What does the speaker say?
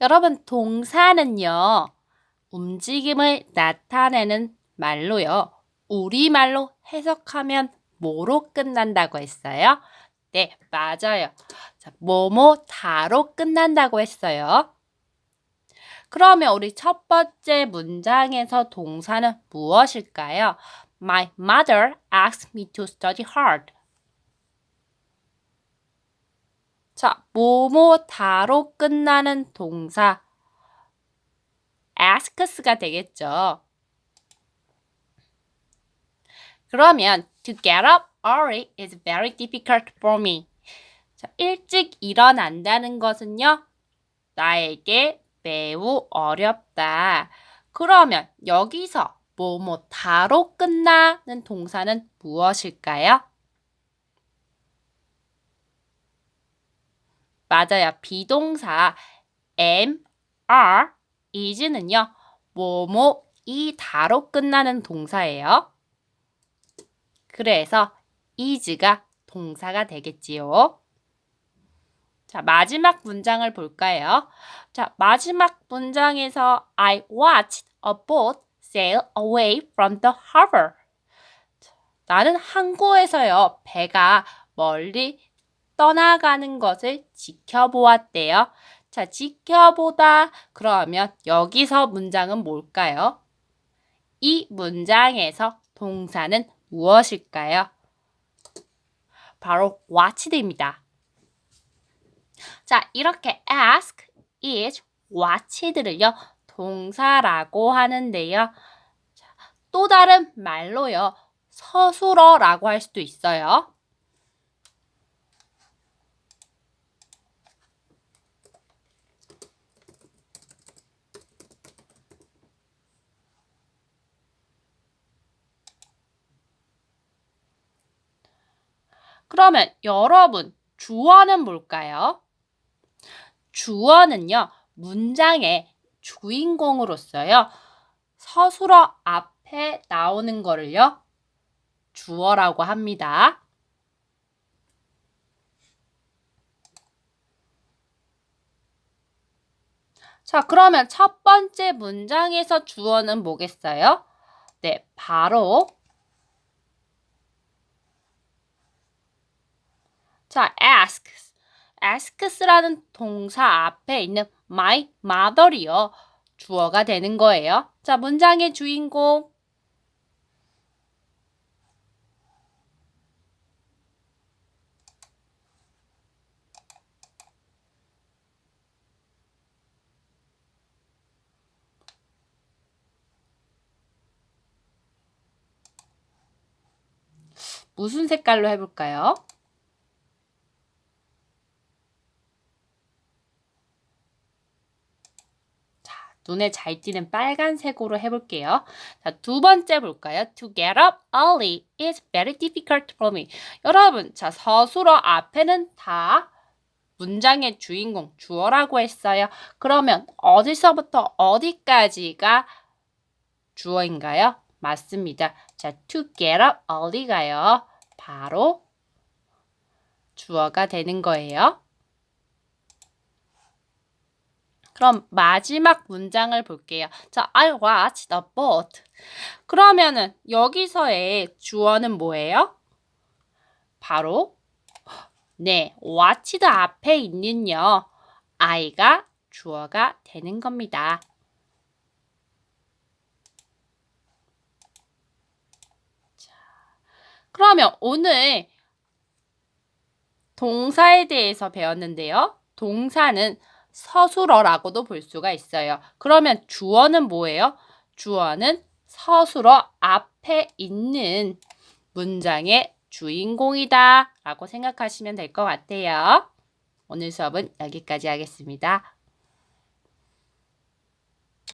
여러분, 동사는요, 움직임을 나타내는 말로요. 우리말로 해석하면 뭐로 끝난다고 했어요? 네, 맞아요. 자, 뭐뭐 다로 끝난다고 했어요. 그러면 우리 첫 번째 문장에서 동사는 무엇일까요? My mother asked me to study hard. 자, 뭐뭐 다로 끝나는 동사 asks가 되겠죠. 그러면 to get up early is very difficult for me. 자, 일찍 일어난다는 것은요. 나에게 매우 어렵다. 그러면 여기서 뭐뭐 다로 끝나는 동사는 무엇일까요? 맞아요. 비동사 am, are, is는요. 뭐뭐 이 다로 끝나는 동사예요. 그래서 is가 동사가 되겠지요. 자, 마지막 문장을 볼까요? 자, 마지막 문장에서 I watched a boat sail away from the harbor. 나는 항구에서요, 배가 멀리 떠나가는 것을 지켜보았대요. 자, 지켜보다. 그러면 여기서 문장은 뭘까요? 이 문장에서 동사는 무엇일까요? 바로 watched입니다. 자, 이렇게 ask, is, watched를요, 동사라고 하는데요. 자, 또 다른 말로요, 서술어라고 할 수도 있어요. 그러면 여러분, 주어는 뭘까요? 주어는요, 문장의 주인공으로서요, 서술어 앞에 나오는 거를요, 주어라고 합니다. 자, 그러면 첫 번째 문장에서 주어는 뭐겠어요? 네, 바로 자, asks. asks라는 동사 앞에 있는 my mother이요. 주어가 되는 거예요. 자, 문장의 주인공. 무슨 색깔로 해볼까요? 눈에 잘 띄는 빨간색으로 해볼게요. 자, 두 번째 볼까요? To get up early is very difficult for me. 여러분, 자, 서술어 앞에는 다 문장의 주인공, 주어라고 했어요. 그러면 어디서부터 어디까지가 주어인가요? 맞습니다. 자, to get up early가요. 바로 주어가 되는 거예요. 그럼 마지막 문장을 볼게요. 자, I watched the boat. 그러면은 여기서의 주어는 뭐예요? 바로 네, watched 앞에 있는요. I가 주어가 되는 겁니다. 자, 그러면 오늘 동사에 대해서 배웠는데요. 동사는 서술어라고도 볼 수가 있어요. 그러면 주어는 뭐예요? 주어는 서술어 앞에 있는 문장의 주인공이다 라고 생각하시면 될 것 같아요. 오늘 수업은 여기까지 하겠습니다.